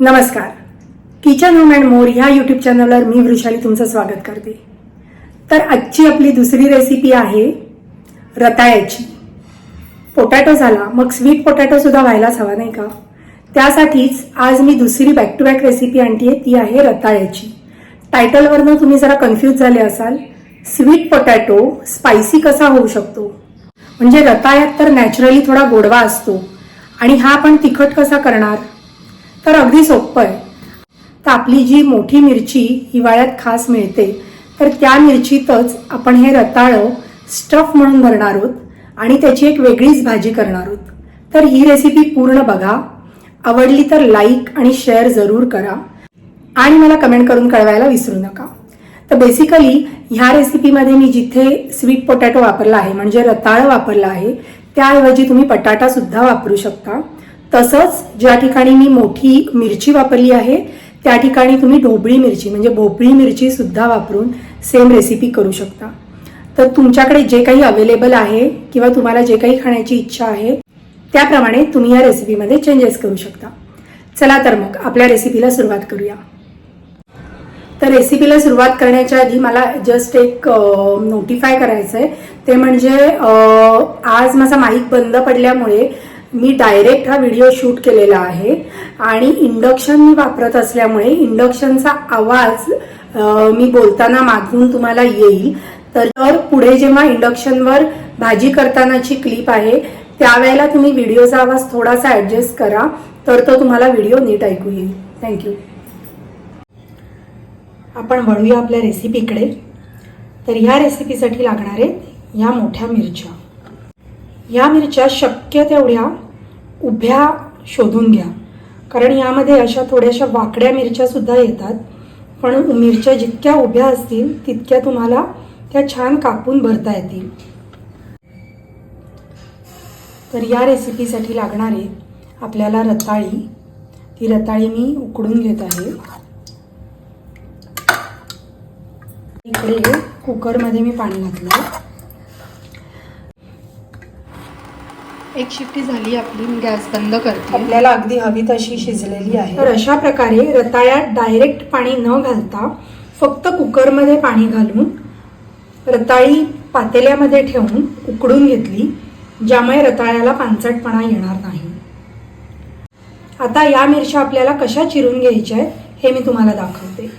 नमस्कार. Kitchen home and more ह्या YouTube चॅनलवर मी वृषाली तुमचं स्वागत करते. तर आजची आपली दुसरी रेसिपी आहे रताळ्याची. पोटॅटो झाला मग स्वीट पोटॅटो सुद्धा व्हायलाच हवा नाही का? त्यासाठीच आज मी दुसरी बॅक टू बॅक रेसिपी आणते ती आहे रताळ्याची. टायटलवरनं तुम्ही जरा कन्फ्यूज झाले असाल स्वीट पोटॅटो स्पायसी कसा होऊ शकतो? म्हणजे रताळ्यात तर नॅचरली थोडा गोडवा असतो. आणि हा आपण तिखट कसा करणार? तर अगदी सोपं आहे. तर आपली जी मोठी मिरची हिवाळ्यात खास मिळते तर त्या मिरचीतच आपण हे रताळं स्टफ म्हणून भरणार आहोत आणि त्याची एक वेगळीच भाजी करणार आहोत. तर ही रेसिपी पूर्ण बघा. आवडली तर लाईक आणि शेअर जरूर करा. आणि मला कमेंट करून कळवायला विसरू नका. तर बेसिकली ह्या रेसिपीमध्ये मी जिथे स्वीट पोटॅटो वापरला आहे म्हणजे रताळं वापरलं आहे त्याऐवजी तुम्ही बटाटा सुद्धा वापरू शकता. तसंच ज्या ठिकाणी मी मोठी मिरची वापरली आहे त्या ठिकाणी तुम्ही ढोबळी मिरची म्हणजे भोपळी मिरची सुद्धा वापरून सेम रेसिपी करू शकता. तर तुमच्याकडे जे काही अवेलेबल आहे किंवा तुम्हाला जे काही खाण्याची इच्छा आहे त्याप्रमाणे तुम्ही या रेसिपीमध्ये चेंजेस करू शकता. चला तर मग आपल्या रेसिपीला सुरुवात करूया. तर रेसिपीला सुरुवात करण्याच्या आधी मला जस्ट एक नोटिफाय करायचं आहे ते म्हणजे आज माझा माईक बंद पडल्यामुळे मी डायरेक्ट हा व्हिडिओ शूट केलेला आहे. आणि इंडक्शन मी वापरत असल्यामुळे इंडक्शनचा आवाज मी बोलताना मागून तुम्हाला येईल. तर पुढे जेव्हा इंडक्शनवर भाजी करतानाची क्लिप आहे त्यावेळेला तुम्ही व्हिडिओचा आवाज थोडासा ऍडजस्ट करा. तर तो तुम्हाला व्हिडिओ नीट ऐकू येईल. थँक्यू आपण वळूया आपल्या रेसिपीकडे तर ह्या रेसिपीसाठी लागणार आहेत या मोठ्या मिरच्या. या मिरच्या शक्य तेवढ्या उभ्या शोधून घ्या. कारण यामध्ये अशा थोड्याशा वाकड्या मिरच्या सुद्धा येतात. पण मिरच्या जितक्या उभ्या असतील तितक्या तुम्हाला त्या छान कापून भरता येतील. तर या रेसिपीसाठी लागणारे आपल्याला रताळी ती रताळी मी उकडून घेत आहे. इकडे कुकरमध्ये मी पाणी घातलं एक शिट्टी झाली आपली मी गॅस बंद करते. आपल्याला अगदी हवी तशी शिजलेली आहे. तर अशा प्रकारे रताळ्यात डायरेक्ट पाणी न घालता फक्त कुकरमध्ये पाणी घालून रताळी पातेल्यामध्ये ठेवून उकडून घेतली ज्यामुळे रताळ्याला पानचटपणा येणार नाही. आता या मिरच्या आपल्याला कशा चिरून घ्यायच्या आहेत हे मी तुम्हाला दाखवते.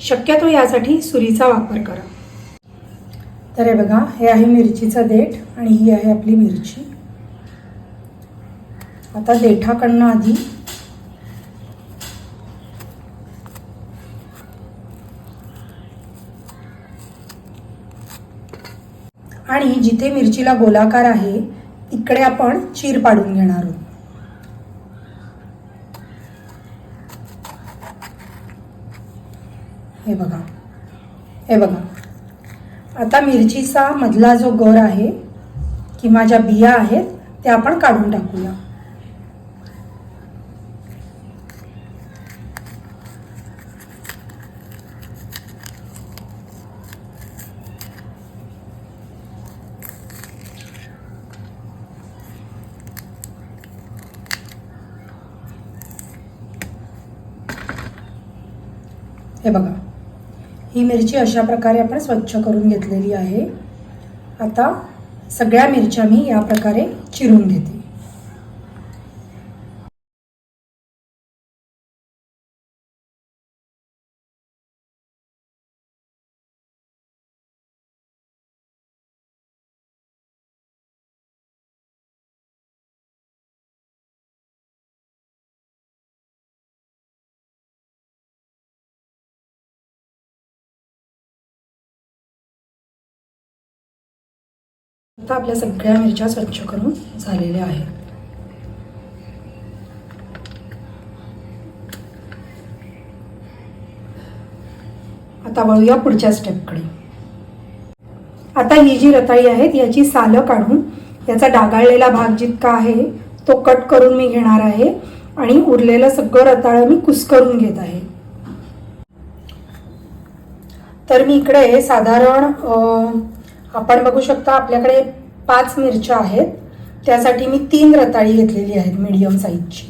शक्यतो यासाठी सुरीचा वापर करा. तर हे बघा हे आहे मिरचीचं देठ आणि ही आहे आपली मिरची. आता देठाकडनं आधी. आणि जिथे मिरचीला गोलाकार आहे तिकडे आपण चीर पाडून घेणार आहोत. हे बघा. हे बघा. आता मिरचीचा मधला जो गर आहे किंवा ज्या बिया आहेत त्या आपण काढून टाकूया. हे बघा. ही मिरची अशा प्रकारे आपण स्वच्छ करून घेतलेली आहे. आता सगळ्या मिरच्या मी या प्रकारे चिरून घेते आता आपल्या सगळ्या मिरच्या स्वच्छ करून झालेल्या आहेत. आता वळूया पुढच्या स्टेपकडे आता ही जी रताळी आहेत याची सालं काढून याचा डागाळलेला भाग जितका आहे तो कट करून मी घेणार आहे आणि उरलेलं सगळं रताळं मी कुस्करून घेत आहे. तर मी इकडे साधारण आपण बघू शकता आपल्याकडे पाच मिरच्या आहेत. त्यासाठी मी तीन रताळी घेतलेली आहेत मीडियम साईजची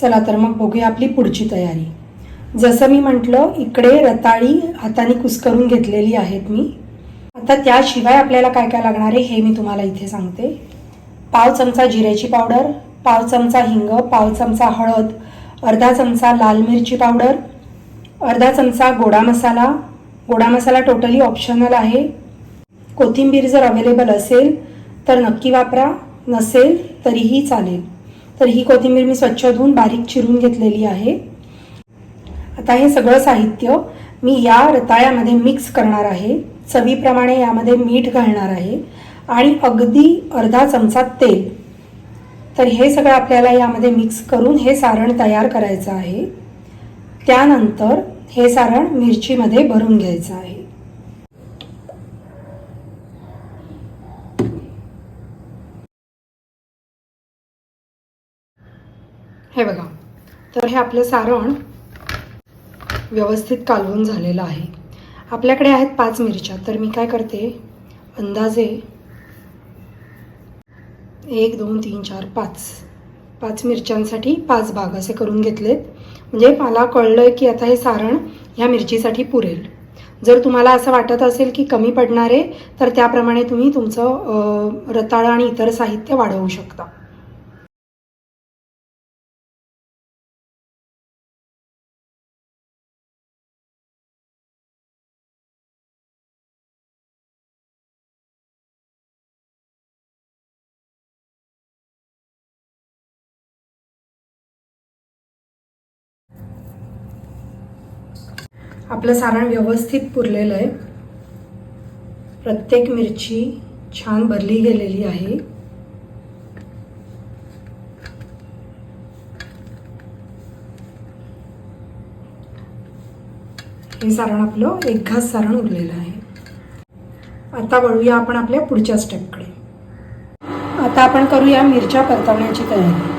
चला तर मग बघूया आपली पुढची तयारी. जसं मी म्हटलं इकडे रताळी हाताने कुस्करून घेतलेली आहेत मी. आता त्याशिवाय आपल्याला काय काय लागणार आहे हे मी तुम्हाला इथे सांगते. पाव चमचा जिऱ्याची पावडर पाव चमचा हिंग पाव चमचा हळद अर्धा चमचा लाल मिरची पावडर अर्धा चमचा गोडा मसाला गोडा मसाला टोटली ऑप्शनल आहे. कोथिंबीर जर अवेलेबल असेल तर नक्की वापरा. नसेल तरीही चालेल. तर ही कोथिंबीर मी स्वच्छ धुवून बारीक चिरून घेतलेली आहे. आता हे सगळं साहित्य मी या रताळ्यामध्ये मिक्स करणार आहे. चवीप्रमाणे यामध्ये मीठ घालणार आहे. आणि अगदी अर्धा चमचा तेल. तर हे सगळं आपल्याला यामध्ये मिक्स करून हे सारण तयार करायचं आहे. त्यानंतर हे सारण मिरचीमध्ये भरून घ्यायचं आहे. हे बघा तर हे आपलं सारण व्यवस्थित कालवून झालेलं आहे. आपल्याकडे आहेत पाच मिरच्या तर मी काय करते? अंदाजे एक दोन तीन चार पाच. पाच मिरच्यांसाठी पाच भाग असे करून घेतलेत. म्हणजे मला कळलं की आता हे सारण ह्या मिरचीसाठी पुरेल. जर तुम्हाला असं वाटत असेल की कमी पडणार आहे तर त्याप्रमाणे तुम्ही तुमचं रताळं आणि इतर साहित्य वाढवू शकता. आपलं सारण व्यवस्थित पुरलेलं आहे. प्रत्येक मिरची छान भरली गेलेली आहे. हे सारण आपलं एक घास सारण उरलेलं आहे. आता वळूया आपण आपल्या पुढच्या स्टेपकडे. आता आपण करूया मिरच्या परतवण्याची तयारी.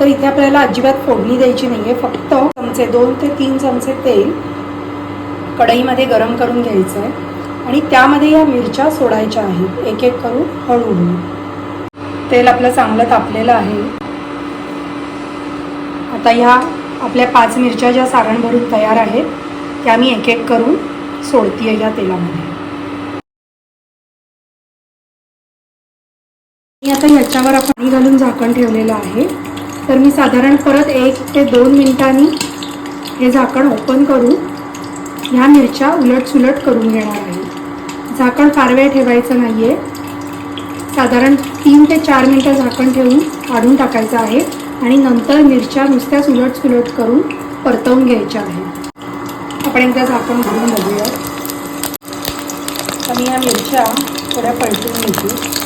तर इथे आपल्याला अजिबात फोडणी द्यायची नाही आहे फक्त चमचे दोन ते तीन चमचे तेल कढईमध्ये गरम करून घ्यायचं आहे आणि त्यामध्ये या मिरच्या सोडायच्या आहेत. एक एक करून हळूहळू. तेल आपलं चांगलं तापलेलं आहे. आता ह्या आपल्या पाच मिरच्या ज्या सारण भरून तयार आहेत त्या मी एक एक करून सोडतीये या तेलामध्ये. मी आता ह्याच्यावर पाणी घालून झाकण ठेवलेलं आहे. तर मी साधारण परत एक ते दोन मिनिटांनी हे झाकण ओपन करून ह्या मिरच्या उलट सुलट करून घेणार आहे. झाकण फार वेळ ठेवायचं नाही आहे साधारण तीन ते चार मिनटं झाकण ठेवून काढून टाकायचं आहे आणि नंतर मिरच्या नुसत्याच उलट सुलट करून परतवून घ्यायच्या आहेत. आपण एकदा झाकण घालून बघूया तर मी या मिरच्या थोड्या पलटून घ्यायची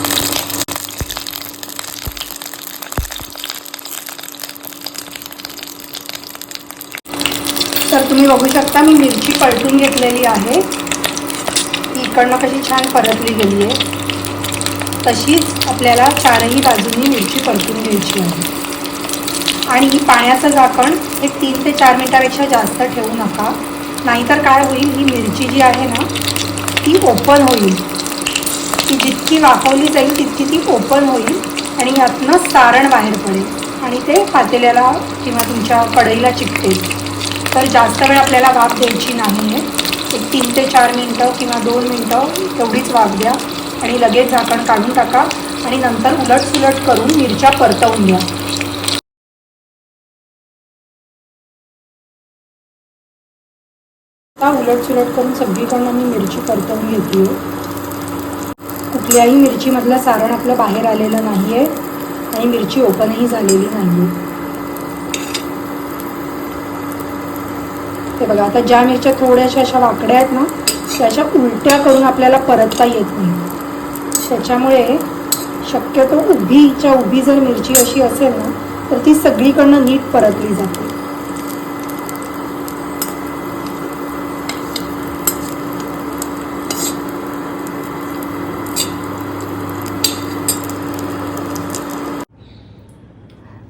तर तुम्ही बघू शकता मी मिरची पलटून घेतलेली आहे. ती इकडनं कशी छान परतली गेली आहे तशीच आपल्याला चारही बाजूंनी मिरची परतून घ्यायची आहे. आणि पाण्याचं झाकण हे तीन ते चार मिनटापेक्षा जास्त ठेवू नका. नाहीतर काय होईल ही मिरची जी आहे ना ती ओपन होईल. ती जितकी वाफवली जाईल तितकी ती ओपन होईल आणि यातनं सारण बाहेर पडेल आणि ते पातेल्याला किंवा तुमच्या कढईला चिकटेल. तर जास्त वेळ आपल्याला वाफ द्यायची नाही आहे. एक तीन ते चार मिनटं किंवा दोन मिनटं तेवढीच वाफ द्या. आणि लगेच झाकण काढून टाका. आणि नंतर उलट सुलट करून मिरच्या परतवून घ्या. आता उलट सुलट करून सगळीकडनं मी मिरची परतवून घेते हो. कुठल्याही मिरचीमधलं सारण आपलं बाहेर आलेलं नाही आहे आणि मिरची ओपनही झालेली नाही आहे हे बघा. आता ज्या मिरच्या थोड्याशा अशा वाकड्या आहेत ना त्याच्या उलट्या करून आपल्याला परतता येत नाही. त्याच्यामुळे शक्यतो उभीच्या उभी जर मिरची अशी असेल ना तर ती सगळीकडनं नीट परतली जाते.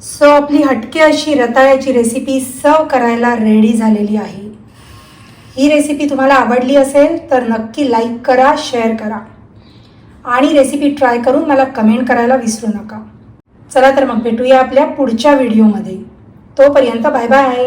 सो आपली हटके अशी रताळ्याची रेसिपी सर्व करायला रेडी झालेली आहे. ही रेसिपी तुम्हाला आवडली असेल तर नक्की लाईक करा शेअर करा. आणि रेसिपी ट्राय करून मला कमेंट करायला विसरू नका. चला तर मग भेटूया आपल्या पुढच्या व्हिडिओमध्ये तोपर्यंत बाय बाय